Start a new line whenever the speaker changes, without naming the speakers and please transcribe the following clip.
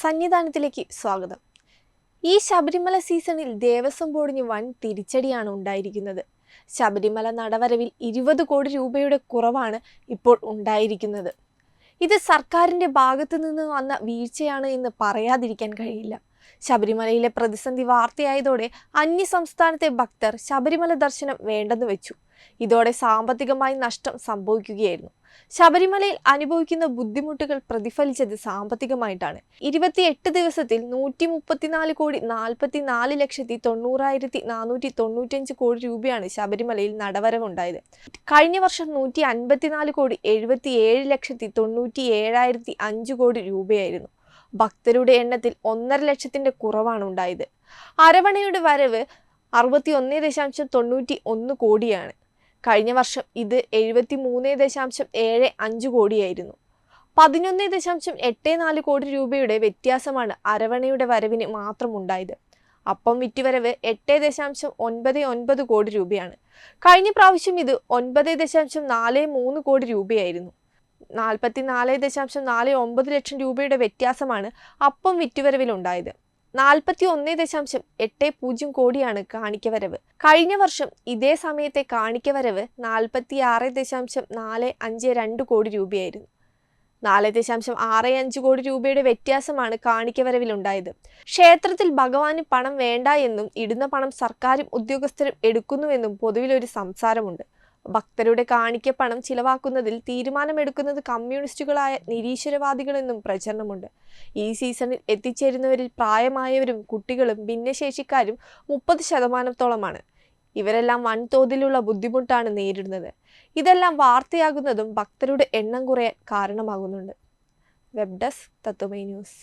സന്നിധാനത്തിലേക്ക് സ്വാഗതം. ഈ ശബരിമല സീസണിൽ ദേവസ്വം ബോർഡിന് വൻ തിരിച്ചടിയാണ് ഉണ്ടായിരിക്കുന്നത്. ശബരിമല നടവരവിൽ ഇരുപത് കോടി രൂപയുടെ കുറവാണ് ഇപ്പോൾ ഉണ്ടായിരിക്കുന്നത്. ഇത് സർക്കാരിന്റെ ഭാഗത്തു നിന്ന് വന്ന വീഴ്ചയാണ് എന്ന് പറയാതിരിക്കാൻ കഴിയില്ല. ശബരിമലയിലെ പ്രതിസന്ധി വാർത്തയായതോടെ അന്യ സംസ്ഥാനത്തെ ഭക്തർ ശബരിമല ദർശനം വേണ്ടെന്ന് വെച്ചു. ഇതോടെ സാമ്പത്തികമായി നഷ്ടം സംഭവിക്കുകയായിരുന്നു. ശബരിമലയിൽ അനുഭവിക്കുന്ന ബുദ്ധിമുട്ടുകൾ പ്രതിഫലിച്ചത് സാമ്പത്തികമായിട്ടാണ്. ഇരുപത്തിയെട്ട് ദിവസത്തിൽ നൂറ്റി മുപ്പത്തിനാല് കോടി നാൽപ്പത്തി നാല് ലക്ഷത്തി തൊണ്ണൂറായിരത്തി നാനൂറ്റി തൊണ്ണൂറ്റഞ്ച് കോടി രൂപയാണ് ശബരിമലയിൽ നടവരവുണ്ടായത്. കഴിഞ്ഞ വർഷം നൂറ്റി അൻപത്തിനാല് കോടി എഴുപത്തി ഏഴ് ലക്ഷത്തി തൊണ്ണൂറ്റി ഏഴായിരത്തി അഞ്ച് കോടി രൂപയായിരുന്നു. ഭക്തരുടെ എണ്ണത്തിൽ ഒന്നര ലക്ഷത്തിന്റെ കുറവാണ് ഉണ്ടായത്. അരവണയുടെ വരവ് അറുപത്തി ഒന്ന് ദശാംശം തൊണ്ണൂറ്റി ഒന്ന് കോടിയാണ്. കഴിഞ്ഞ വർഷം ഇത് എഴുപത്തി മൂന്ന് ദശാംശം ഏഴ് അഞ്ച് കോടിയായിരുന്നു. പതിനൊന്ന് ദശാംശം എട്ട് നാല് കോടി രൂപയുടെ വ്യത്യാസമാണ് അരവണയുടെ വരവിന് മാത്രം ഉണ്ടായത്. അപ്പം വിറ്റുവരവ് എട്ട് ദശാംശം ഒൻപത് ഒൻപത് കോടി രൂപയാണ്. കഴിഞ്ഞ പ്രാവശ്യം ഇത് ഒൻപത് ദശാംശം നാല് മൂന്ന് കോടി രൂപയായിരുന്നു. നാൽപ്പത്തി നാല് ദശാംശം നാല് ഒമ്പത് ലക്ഷം രൂപയുടെ വ്യത്യാസമാണ് അപ്പം വിറ്റുവരവിലുണ്ടായത്. നാൽപ്പത്തി ഒന്ന് ദശാംശം എട്ട് പൂജ്യം കോടിയാണ് കാണിക്കവരവ്. കഴിഞ്ഞ വർഷം ഇതേ സമയത്തെ കാണിക്കവരവ് നാൽപ്പത്തി ആറ് ദശാംശം നാല് അഞ്ച് രണ്ട് കോടി രൂപയായിരുന്നു. നാല് ദശാംശം ആറ് അഞ്ച് കോടി രൂപയുടെ വ്യത്യാസമാണ് കാണിക്കവരവിലുണ്ടായത്. ക്ഷേത്രത്തിൽ ഭഗവാന് പണം വേണ്ട എന്നും ഇടുന്ന പണം സർക്കാരും ഉദ്യോഗസ്ഥരും എടുക്കുന്നുവെന്നും പൊതുവിലൊരു സംസാരമുണ്ട്. ഭക്തരുടെ കാണിക്ക പണം ചിലവാക്കുന്നതിൽ തീരുമാനമെടുക്കുന്നത് കമ്മ്യൂണിസ്റ്റുകളായ നിരീശ്വരവാദികളെന്നും പ്രചരണമുണ്ട്. ഈ സീസണിൽ എത്തിച്ചേരുന്നവരിൽ പ്രായമായവരും കുട്ടികളും ഭിന്നശേഷിക്കാരും മുപ്പത് ശതമാനത്തോളമാണ്. ഇവരെല്ലാം വൻതോതിലുള്ള ബുദ്ധിമുട്ടാണ് നേരിടുന്നത്. ഇതെല്ലാം വാർത്തയാകുന്നതും ഭക്തരുടെ എണ്ണം കുറയാൻ കാരണമാകുന്നുണ്ട്. Web desk Tatwamayi news.